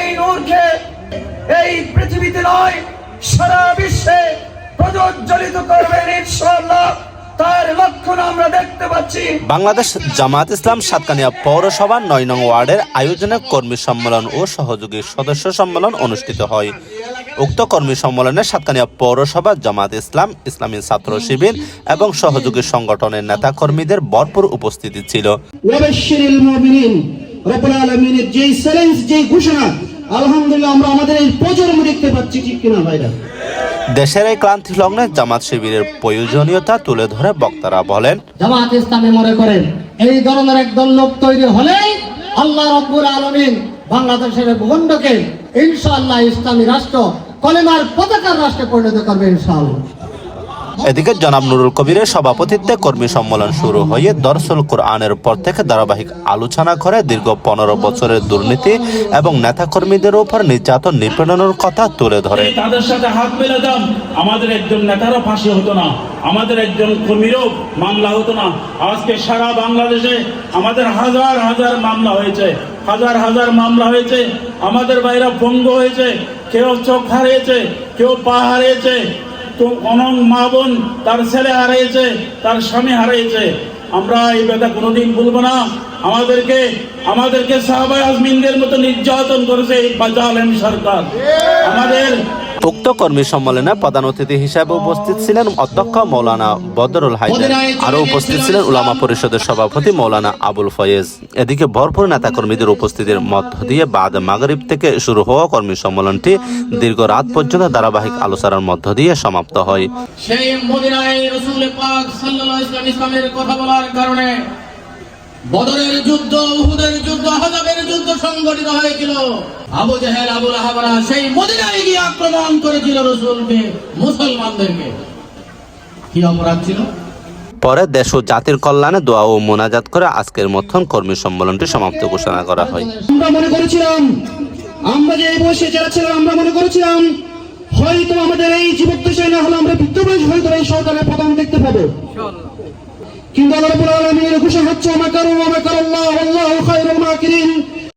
সেই নূরকে এই পৃথিবীতে নয় সারা বিশ্বে প্রজ্বলিত করবেন ইনশাআল্লাহ। তার লক্ষণ আমরা দেখতে পাচ্ছি। বাংলাদেশ জামাত ইসলাম সাতকানিয়া পৌরসভার নয় নং ওয়ার্ডের আয়োজনে কর্মী সম্মেলন ও সহযোগী সদস্য সম্মেলন অনুষ্ঠিত হয়। উক্ত কর্মী সম্মেলনে সাতকানিয়া পৌরসভা জামাত ইসলাম ইসলামী ছাত্র শিবির এবং সহযোগী সংগঠনের নেতা কর্মীদের ভরপুর উপস্থিতি ছিল। ওয়াবাশশিরিল মুমিনিন রব্বুল আলামিনের যেই চ্যালেঞ্জ যেই ঘোষণা আলহামদুলিল্লাহ আমরা আমাদের এই প্রজন্ম দেখতে পাচ্ছি ঠিক কিনা ভাইরা? দেশের এই ক্লান্তি লগ্নে জামাত শিবিরের প্রয়োজনীয়তা তুলে ধরে বক্তারা বলেন জামাত ইসলামী মনে করেন এই ধরনের একদল লোক তৈরি হলেই আল্লাহ রব্বুল আলমিন বাংলাদেশের ভূখণ্ডকে ইনশাআল্লাহ ইসলামী রাষ্ট্র কলেমার পতাকার রাষ্ট্রে পরিণত করবে ইনশাআল্লাহ। এদিকে জনাব নুরুল কবিরের সভাপতিত্বে কর্মী সম্মেলন শুরু হয়ে দরসুল কোরআনের পর থেকে ধারাবাহিক আলোচনা করে দীর্ঘ পনেরো বছরের দুর্নীতি এবং নেতাকর্মীদের উপর নির্যাতন নিপীড়নের কথা তুলে ধরে। তাদের সাথে হাত মেলাতাম। আমাদের একজন নেতারও ফাঁসি হতো না। আমাদের একজন কর্মীরও মামলা হতো না। আজকে সারা বাংলাদেশে আমাদের হাজার হাজার মামলা হয়েছে। হাজার হাজার মামলা হয়েছে। আমাদের বাইরা ভঙ্গ হয়েছে। কেউ চোখ হারিয়েছে, কেউ পা হারিয়েছে। তো অনং মা বোন তার ছেলে হারিয়েছে তার স্বামী হারিয়েছে। আমরা এই কথা কোনোদিন ভুলবো না। আমাদেরকে আমাদেরকে সাহাবাই আজমিনদের মতো নির্যাতন করেছে এই জালেম সরকার। আমাদের উক্ত কর্মী সম্মেলনে প্রধান অতিথি হিসাবে উপস্থিত ছিলেন অধ্যক্ষ মৌলানা বদরুল হায়দার আরও উপস্থিত ছিলেন উলামা পরিষদের সভাপতি মৌলানা আবুল ফয়েজ। এদিকে ভরপুর নেতাকর্মীদের উপস্থিতির মধ্য দিয়ে বাদ মাগরিব থেকে শুরু হওয়া কর্মী সম্মেলনটি দীর্ঘ রাত পর্যন্ত ধারাবাহিক আলোচনার মধ্য দিয়ে সমাপ্ত হয়। সেই মদিনায় রসুল পাক সাল্লাল্লাহু ইসলামের কথা বলার কারণে বদরের যুদ্ধ উহুদের যুদ্ধ হাজাবের যুদ্ধ সংগঠিত হয়েছিল। আবু জাহেল আবু লাহাবরা সেই মদিনায় গিয়ে আক্রমণ করেছিল রসুলকে মুসলমানদেরকে। কি অপরাধ ছিল? পরে দেশ ও জাতির কল্যাণে দোয়া ও মোনাজাত করে আজকের মধ্যন কর্মী সম্মেলনটি সমাপ্ত ঘোষণা করা হয়। আমরা মনে করেছিলাম আমরা যে এই বয়সে যারা ছিলাম আমরা মনে করেছিলাম হয়তো আমাদের এই জীবদ্দশায় না হলে আমরা বৃদ্ধ বয়স হয়তো এই সরকারের প্রধান দেখতে পাবো। কিন্তু আল্লাহ রাব্বুল আলামিনের ঘোষণা হচ্ছে আমাকারু ওয়া মাকারাল্লাহ আল্লাহু খায়রুল মাকিরিন।